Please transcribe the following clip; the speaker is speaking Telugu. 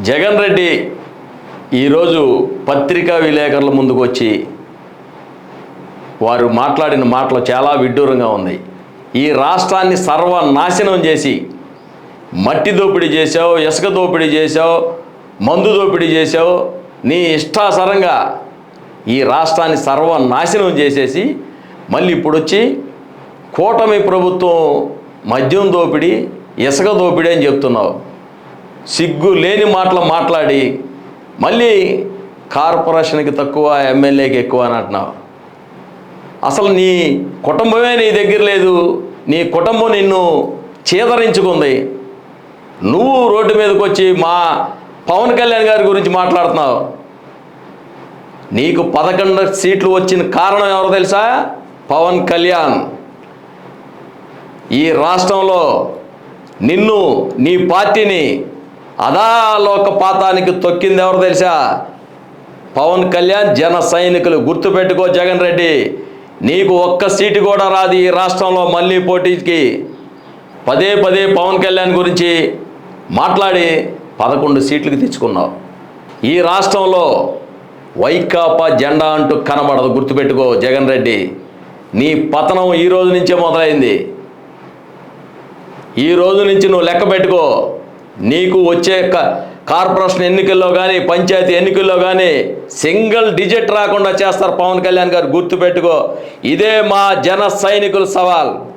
జగన్ రెడ్డి ఈరోజు పత్రికా విలేకరుల ముందుకు వచ్చి వారు మాట్లాడిన మాటలు చాలా విడ్డూరంగా ఉంది. ఈ రాష్ట్రాన్ని సర్వనాశనం చేసి మట్టి దోపిడీ చేసావు ఇసుక దోపిడీ చేసావు మందు దోపిడీ చేసావు నీ ఇష్టాసరంగా ఈ రాష్ట్రాన్ని సర్వనాశనం చేసేసి మళ్ళీ ఇప్పుడు వచ్చి కూటమి ప్రభుత్వం మద్యం దోపిడీ ఇసుక దోపిడీ అని చెప్తున్నావు. సిగ్గు లేని మాటలు మాట్లాడి మళ్ళీ కార్పొరేషన్కి తక్కువ ఎమ్మెల్యేకి ఎక్కువ అని అంటున్నావు. అసలు నీ కుటుంబమే నీ దగ్గర లేదు నీ కుటుంబం నిన్ను చేదరించుకుంది. నువ్వు రోడ్డు మీదకి వచ్చి మా పవన్ కళ్యాణ్ గారి గురించి మాట్లాడుతున్నావు. నీకు పదకొండు సీట్లు వచ్చిన కారణం ఎవరు తెలుసా? పవన్ కళ్యాణ్. ఈ రాష్ట్రంలో నిన్ను నీ పార్టీని అదాలోక పాతానికి తొక్కింది ఎవరు తెలుసా? పవన్ కళ్యాణ్ జన సైనికులు. గుర్తుపెట్టుకో జగన్ రెడ్డి నీకు ఒక్క సీటు కూడా రాదు ఈ రాష్ట్రంలో మళ్ళీ పోటీకి. పదే పదే పవన్ కళ్యాణ్ గురించి మాట్లాడి పదకొండు సీట్లకు తెచ్చుకున్నావు. ఈ రాష్ట్రంలో వైకాపా జెండా అంటూ కనబడదు. గుర్తుపెట్టుకో జగన్ రెడ్డి నీ పతనం ఈ రోజు నుంచే మొదలైంది. ఈ రోజు నుంచి నువ్వు లెక్క పెట్టుకో. నీకు వచ్చే క- కార్పొరేషన్ ఎన్నికల్లో కానీ పంచాయతీ ఎన్నికల్లో కానీ సింగిల్ డిజిట్ రాకుండా చేస్తారు పవన్ కళ్యాణ్ గారు. గుర్తుపెట్టుకో ఇదే మా జన సైనికుల సవాల్.